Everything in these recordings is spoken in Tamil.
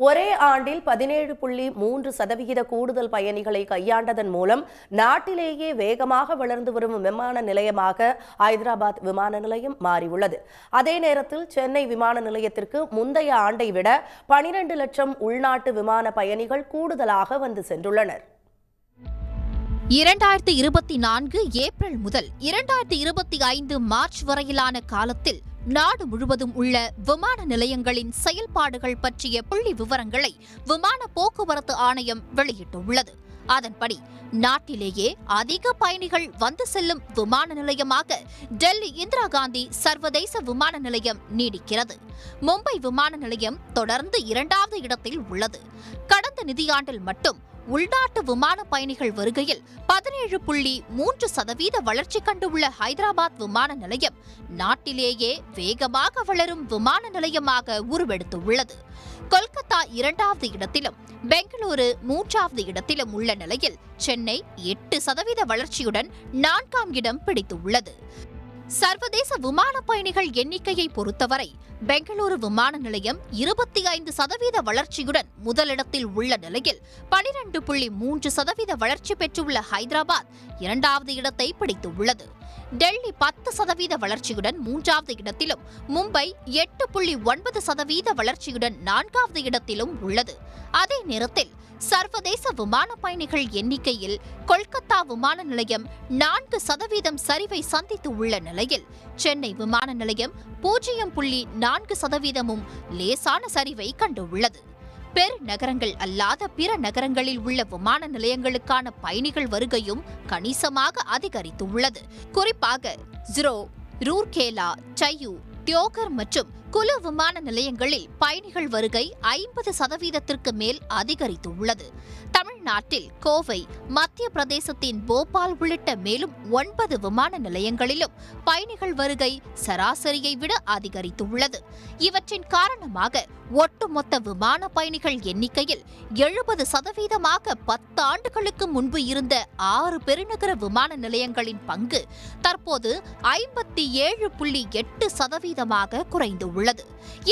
ஒரே ஆண்டில் பதினேழு புள்ளி மூன்று சதவிகித கூடுதல் பயணிகளை கையாண்டதன் மூலம் நாட்டிலேயே வேகமாக வளர்ந்து வரும் விமான நிலையமாக ஐதராபாத் விமான நிலையம் மாறியுள்ளது. அதே நேரத்தில் சென்னை விமான நிலையத்திற்கு முந்தைய ஆண்டை விட பனிரெண்டு லட்சம் உள்நாட்டு விமான பயணிகள் கூடுதலாக வந்து சென்றுள்ளனர். இரண்டாயிரத்தி இருபத்தி நான்கு ஏப்ரல் முதல் இரண்டாயிரத்தி இருபத்தி ஐந்து மார்ச் வரையிலான காலத்தில் நாடு முழுவதும் உள்ள விமான நிலையங்களின் செயல்பாடுகள் பற்றிய புள்ளி விவரங்களை விமான போக்குவரத்து ஆணையம் வெளியிட்டுள்ளது. அதன்படி நாட்டிலேயே அதிக பயணிகள் வந்து செல்லும் விமான நிலையமாக டெல்லி இந்திரா காந்தி சர்வதேச விமான நிலையம் நீடிக்கிறது. மும்பை விமான நிலையம் தொடர்ந்து இரண்டாவது இடத்தில் உள்ளது. கடந்த நிதியாண்டில் மட்டும் உள்நாட்டு விமான பயணிகள் வருகையில் பதினேழு புள்ளி மூன்று சதவீத வளர்ச்சி கண்டுள்ள ஹைதராபாத் விமான நிலையம் நாட்டிலேயே வேகமாக வளரும் விமான நிலையமாக உருவெடுத்துள்ளது. கொல்கத்தா இரண்டாவது இடத்திலும் பெங்களூரு மூன்றாவது இடத்திலும் உள்ள நிலையில் சென்னை எட்டு சதவீத வளர்ச்சியுடன் நான்காம் இடம் பிடித்துள்ளது. சர்வதேச விமான பயணிகள் எண்ணிக்கையை பொறுத்தவரை பெங்களூரு விமான நிலையம் இருபத்தி ஐந்து சதவீத வளர்ச்சியுடன் முதலிடத்தில் உள்ள நிலையில் பனிரெண்டு புள்ளி மூன்று சதவீத வளர்ச்சி பெற்றுள்ள ஹைதராபாத் இரண்டாவது இடத்தை பிடித்துள்ளது. டெல்லி பத்து சதவீத வளர்ச்சியுடன் மூன்றாவது இடத்திலும் மும்பை எட்டு புள்ளி ஒன்பது சதவீத வளர்ச்சியுடன் நான்காவது இடத்திலும் உள்ளது. அதே நேரத்தில் சர்வதேச விமான பயணிகள் எண்ணிக்கையில் கொல்கத்தா விமான நிலையம் நான்கு சதவீதம் சரிவை சந்தித்து உள்ள நிலையில் சென்னை விமான நிலையம் பூஜ்ஜியம் புள்ளி நான்கு சதவீதமும் லேசான சரிவை கண்டுள்ளது பெருநகரங்கள் அல்லாத பிற நகரங்களில் உள்ள விமான நிலையங்களுக்கான பயணிகள் வருகையும் கணிசமாக அதிகரித்துள்ளது. குறிப்பாக ஜிரோ ரூர்கேலா சையூ தியோகர் மற்றும் குலு விமான நிலையங்களில் பயணிகள் வருகை ஐம்பது சதவீதத்திற்கு மேல் அதிகரித்துள்ளது. தமிழ்நாட்டில் கோவை மத்திய பிரதேசத்தின் போபால் உள்ளிட்ட மேலும் ஒன்பது விமான நிலையங்களிலும் பயணிகள் வருகை சராசரியை விட அதிகரித்துள்ளது. இவற்றின் காரணமாக ஒட்டுமொத்த விமான பயணிகள் எண்ணிக்கையில் எழுபது சதவீதமாக பத்து ஆண்டுகளுக்கு முன்பு இருந்த ஆறு பெருநகர விமான நிலையங்களின் பங்கு தற்போது ஐம்பத்தி ஏழு புள்ளி எட்டு சதவீதமாக குறைந்துள்ளது.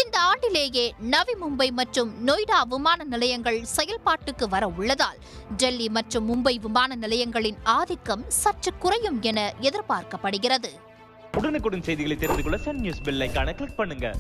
இந்த ஆண்டிலேயே நவி மும்பை மற்றும் நொய்டா விமான நிலையங்கள் செயல்பாட்டுக்கு வர உள்ளதால் டெல்லி மற்றும் மும்பை விமான நிலையங்களின் ஆதிக்கம் சற்று குறையும் என எதிர்பார்க்கப்படுகிறது. உடனுக்குடன் செய்திகளை தெரிந்து கொள்ள சன் நியூஸ் பெல் கிளிக் பண்ணுங்க.